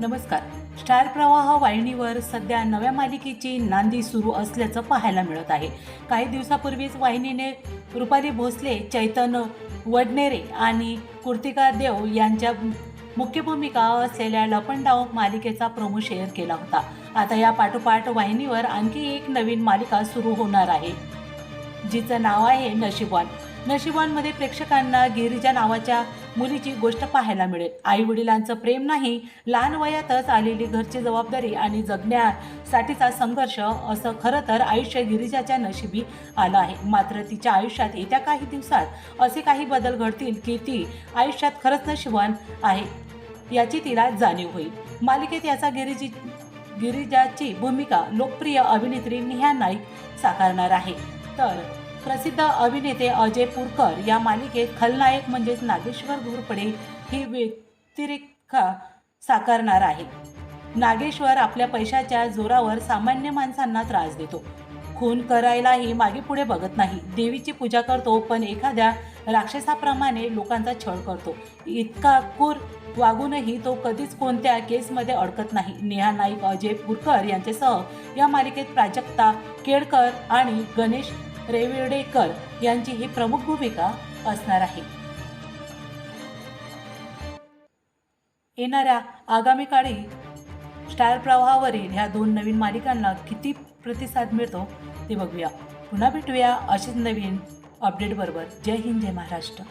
नमस्कार. स्टार प्रवाह वाहिनीवर सध्या नव्या मालिकेची नांदी सुरू असल्याचं पाहायला मिळत आहे. काही दिवसापूर्वीच वाहिनीने रुपाली भोसले चैतन्य वडनेरे आणि कृतिका देव यांच्या मुख्य भूमिका असलेल्या लपंडाव मालिकेचा प्रोमो शेअर केला होता. आता या पाठोपाठ वाहिनीवर आणखी एक नवीन मालिका सुरू होणार आहे. जिचं नाव आहे नशिबवान. नशिबवानमध्ये प्रेक्षकांना गिरिजा नावाच्या मुलीची गोष्ट पाहायला मिळेल. आई वडिलांचं प्रेम नाही लहान वयातच आलेली घरची जबाबदारी आणि जगण्यासाठीचा संघर्ष असं खरं तर आयुष्य गिरिजाच्या नशिबी आलं आहे. मात्र तिच्या आयुष्यात येत्या काही दिवसात असे काही बदल घडतील की ती आयुष्यात खरंच नशिबवान आहे याची तिला जाणीव होईल. मालिकेत याचा गिरिजी गिरिजाची भूमिका लोकप्रिय अभिनेत्री नेहा नाईक साकारणार आहे. तर प्रसिद्ध अभिनेते अजय पुरकर या मालिकेत खलनायक म्हणजेच नागेश्वर घोरपडे ही व्यतिरिक्त साकारणार आहे नागेश्वर आपल्या पैशाच्या जोरावर सामान्य माणसांना त्रास देतो. खून करायलाही मागे पुढे बघत नाही. देवीची पूजा करतो पण एखाद्या राक्षसाप्रमाणे लोकांचा छळ करतो. इतका क्रूर वागूनही तो कधीच कोणत्या केसमध्ये अडकत नाही. नेहा नाईक अजय पुरकर यांच्यासह या मालिकेत प्राजक्ता केळकर आणि गणेश रेवेडेकर यांची ही प्रमुख भूमिका असणार आहे. येणाऱ्या आगामी काळी स्टार प्रवाहावरील ह्या दोन नवीन मालिकांना किती प्रतिसाद मिळतो ते बघूया. पुन्हा भेटूया अशीच नवीन अपडेट बरोबर. जय हिंद जय महाराष्ट्र.